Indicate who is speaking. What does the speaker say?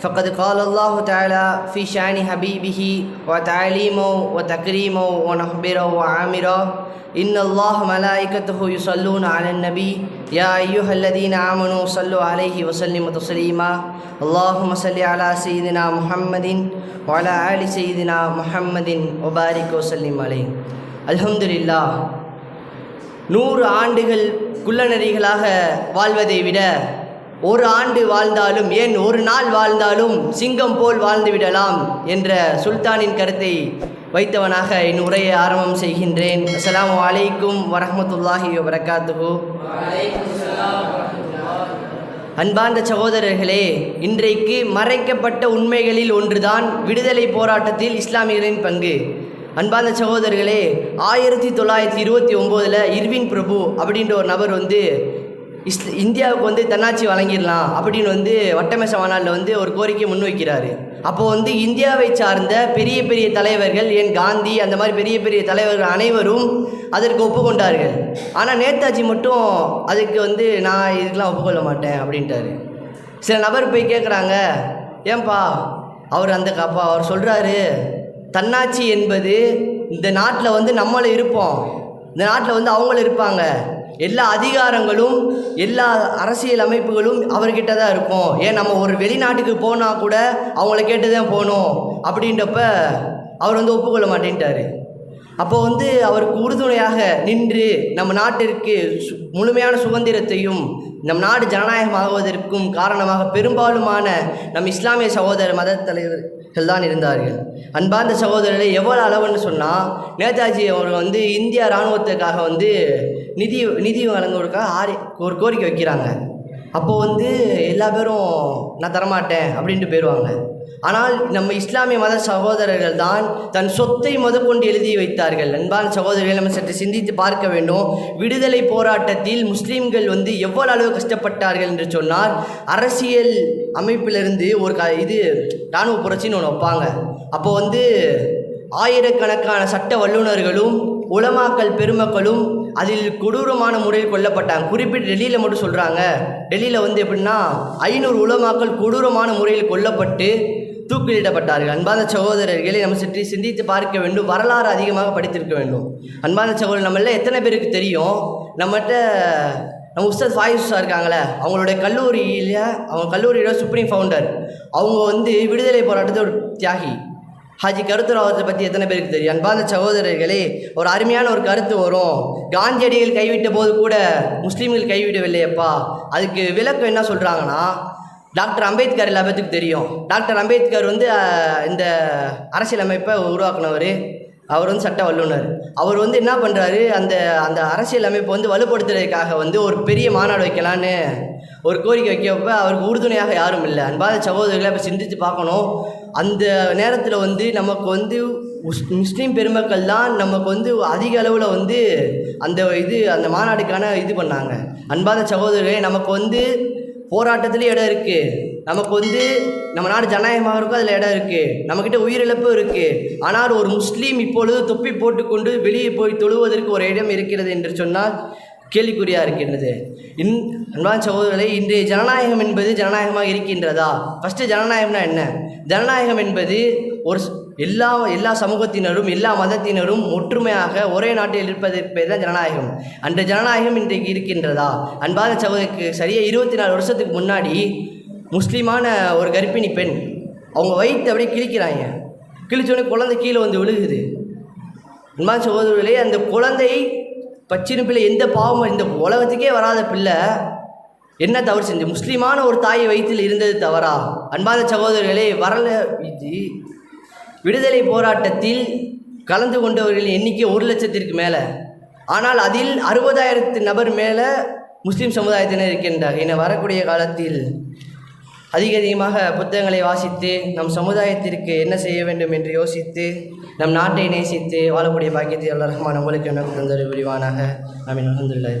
Speaker 1: فقد قال الله تعالى في شأن حبيبه وتعليمه وتكريمه ونخبره وعامره إن الله ملائكته يصلون على النبي يا أيها الذين آمنوا صلوا عليه وسلموا تسليما اللهم صل على سيدنا محمد وعلى آل سيدنا محمد وبارك وسلم عليه الحمد لله நூறு ஆண்டுகள் குள்ளநரிகளாக வாழ்வதை விட ஒரு ஆண்டு வாழ்ந்தாலும் ஏன் ஒரு நாள் வாழ்ந்தாலும் சிங்கம் போல் வாழ்ந்து விடலாம் என்ற சுல்தானின் கருத்தை வைத்தவனாக என் உரையை ஆரம்பம் செய்கின்றேன். அஸ்ஸலாமு வலைக்கும் வரமத்துல்லாஹி வபரகாத்துஹு. அன்பார்ந்த சகோதரர்களே இன்றைக்கு மறைக்கப்பட்ட உண்மைகளில் ஒன்றுதான் விடுதலை போராட்டத்தில் இஸ்லாமியர்களின் பங்கு. அன்பார்ந்த சகோதரர்களே ஆயிரத்தி தொள்ளாயிரத்தி இருபத்தி ஒம்போதில் இர்வின் பிரபு அப்படின்ற ஒரு நபர் வந்து இஸ் இந்தியாவுக்கு வந்து தன்னாட்சி வழங்கிடலாம் அப்படின்னு வந்து வட்டமேச மாநாட்டில் வந்து ஒரு கோரிக்கை முன்வைக்கிறாரு. அப்போ வந்து இந்தியாவை சார்ந்த பெரிய பெரிய தலைவர்கள் ஏன் காந்தி அந்த மாதிரி பெரிய பெரிய தலைவர்கள் அனைவரும் அதற்கு ஒப்புக்கொண்டார்கள். ஆனால் நேதாஜி மட்டும் அதுக்கு வந்து நான் இதுக்கெலாம் ஒப்புக்கொள்ள மாட்டேன் அப்படின்ட்டாரு. சில நபர் போய் கேட்குறாங்க ஏன்பா அவர் அந்த அப்பா அவர் சொல்கிறாரு தன்னாட்சி என்பது இந்த நாட்டில் வந்து நம்மளும் இருப்போம். இந்த நாட்டில் வந்து அவங்களும் இருப்பாங்க. எல்லா அதிகாரங்களும் எல்லா அரசியல் அமைப்புகளும் அவர்கிட்ட தான் இருக்கும். ஏன் நம்ம ஒரு வெளிநாட்டுக்கு போனால் கூட அவங்கள கேட்டு தான் போகணும். அப்படின்றப்ப அவர் வந்து ஒப்புக்கொள்ள மாட்டேன்ட்டார். அப்போ வந்து அவருக்கு உறுதுணையாக நின்று நம்ம நாட்டிற்கு சு- முழுமையான சுதந்திரத்தையும் நம் நாடு ஜனநாயகமாகுவதற்கும் காரணமாக பெரும்பாலுமான நம் இஸ்லாமிய சகோதர மத தலைவர்கள் தான் இருந்தார்கள். அன்பார்ந்த சகோதரர்களை எவ்வளோ அளவுன்னு சொன்னால் நேதாஜி அவர் வந்து இந்திய இராணுவத்துக்காக வந்து நிதி நிதி வழங்குவதற்காக ஆரி ஒரு கோரிக்கை வைக்கிறாங்க. அப்போது வந்து எல்லா பேரும் நான் தரமாட்டேன் அப்படின்ட்டு போயிடுவாங்க. ஆனால் நம்ம இஸ்லாமிய மத சகோதரர்கள் தான் தன் சொத்தை முதற்கொண்டு எழுதி வைத்தார்கள். அன்பான சகோதரர்கள் நம்ம சற்று சிந்தித்து பார்க்க வேண்டும். விடுதலை போராட்டத்தில் முஸ்லீம்கள் வந்து எவ்வளவு அளவு கஷ்டப்பட்டார்கள் என்று சொன்னால் அரசியல் அமைப்பிலிருந்து ஒரு க இது இராணுவ புரட்சின்னு ஒன்று வைப்பாங்க. அப்போ வந்து ஆயிரக்கணக்கான சட்ட வல்லுநர்களும் உலமாக்கல் பெருமக்களும் அதில் கொடூரமான முறையில் கொல்லப்பட்டாங்க. குறிப்பிட்டு டெல்லியில் மட்டும் சொல்கிறாங்க டெல்லியில் வந்து எப்படின்னா ஐநூறு உலமாக்கள் கொடூரமான முறையில் கொல்லப்பட்டு தூக்கிலிடப்பட்டார்கள். அன்பான சகோதரர்களை நம்ம சற்றி சிந்தித்து பார்க்க வேண்டும். வரலாறு அதிகமாக படித்திருக்க வேண்டும். அன்பான சகோதரர் நம்மள எத்தனை பேருக்கு தெரியும்? நம்மகிட்ட நம்ம உஸ்தாத் ஃபாயிஸ் இருக்காங்களே அவங்களுடைய கல்லூரியில் அவங்க கல்லூரியோட சுப்ரீம் ஃபவுண்டர் அவங்க வந்து விடுதலை போராட்டத்தோட தியாகி. ஹாஜி கருத்துராவத்தை பற்றி எத்தனை பேருக்கு தெரியும்? அன்பார்ந்த சகோதரர்களே ஒரு அருமையான ஒரு கருத்து வரும். காந்தியடிகள் கைவிட்ட போது கூட முஸ்லீம்கள் கைவிடவில்லையப்பா. அதுக்கு விளக்கம் என்ன சொல்கிறாங்கன்னா டாக்டர் அம்பேத்கர் எல்லா பேத்துக்கும் தெரியும். டாக்டர் அம்பேத்கர் வந்து இந்த அரசியலமைப்பை உருவாக்குனவர். அவர் வந்து சட்ட வல்லுனர் அவர் வந்து என்ன பண்ணுறாரு அந்த அந்த அரசியல் அமைப்பை வந்து வலுப்படுத்துறதுக்காக வந்து ஒரு பெரிய மாநாடு வைக்கலான்னு ஒரு கோரிக்கை வைக்கப்ப அவருக்கு உறுதுணையாக யாரும் இல்லை. அன்பாத சகோதரர்களை இப்போ சிந்தித்து பார்க்கணும். அந்த நேரத்தில் வந்து நமக்கு வந்து முஸ்- முஸ்லீம் பெருமக்கள் தான் நமக்கு வந்து அதிக அளவில் வந்து அந்த இது அந்த மாநாடுக்கான இது பண்ணாங்க. அன்பாத சகோதரர்களே நமக்கு வந்து போராட்டத்துலேயும் இடம் இருக்குது நமக்கு வந்து நம்ம நாடு ஜனநாயகமாக இருக்கும் அதில் இடம் இருக்குது நம்மக்கிட்ட உயிரிழப்பும் இருக்குது ஆனால் ஒரு முஸ்லீம் இப்பொழுது தொப்பி போட்டுக்கொண்டு வெளியே போய் தொழுவதற்கு ஒரு இடம் இருக்கிறது என்று சொன்னால் கேள்விக்குறியாக இருக்கின்றது. இன் அன்பான் சகோதரர்களே இன்றைய ஜனநாயகம் என்பது ஜனநாயகமாக இருக்கின்றதா? ஃபஸ்ட்டு ஜனநாயகம்னா என்ன? ஜனநாயகம் என்பது ஒரு எல்லா எல்லா சமூகத்தினரும் எல்லா மதத்தினரும் ஒற்றுமையாக ஒரே நாட்டில் இருப்பதற்கு தான் ஜனநாயகம். அந்த ஜனநாயகம் இன்றைக்கு இருக்கின்றதா? அன்பான சகோதரிக்கு சரியாக இருபத்தி நாலு வருஷத்துக்கு முன்னாடி முஸ்லீமான ஒரு கர்ப்பிணி பெண். அவங்க வயிற்று அப்படியே கிழிக்கிறாங்க. கிழிச்சோடனே குழந்தை கீழே வந்து விழுகுது. அன்பான சகோதரர்களே அந்த குழந்தை பச்சின பிள்ளை எந்த பாவமும் இந்த உலகத்துக்கே வராத பிள்ளை. என்ன தவறு செஞ்சு? முஸ்லீமான ஒரு தாய் வயிற்றில் இருந்தது தவறா? அன்பாத சகோதரர்களே வரல இது விடுதலை போராட்டத்தில் கலந்து கொண்டவர்களின் எண்ணிக்கை ஒரு லட்சத்திற்கு மேலே. ஆனால் அதில் அறுபதாயிரத்து நபர் மேலே முஸ்லீம் சமுதாயத்தினர் இருக்கின்றார் என வரக்கூடிய காலத்தில் அதிக அதிகமாக புத்தகங்களை வாசித்து நம் சமுதாயத்திற்கு என்ன செய்ய வேண்டும் என்று யோசித்து நம் நாட்டை நேசித்து வாழக்கூடிய பாக்கியத்தை அல்ல ரஹ்மான் உங்களுக்கு எனக்கு தந்தது புரிவானாக? நாம் அல்ஹம்துலில்லாஹ்.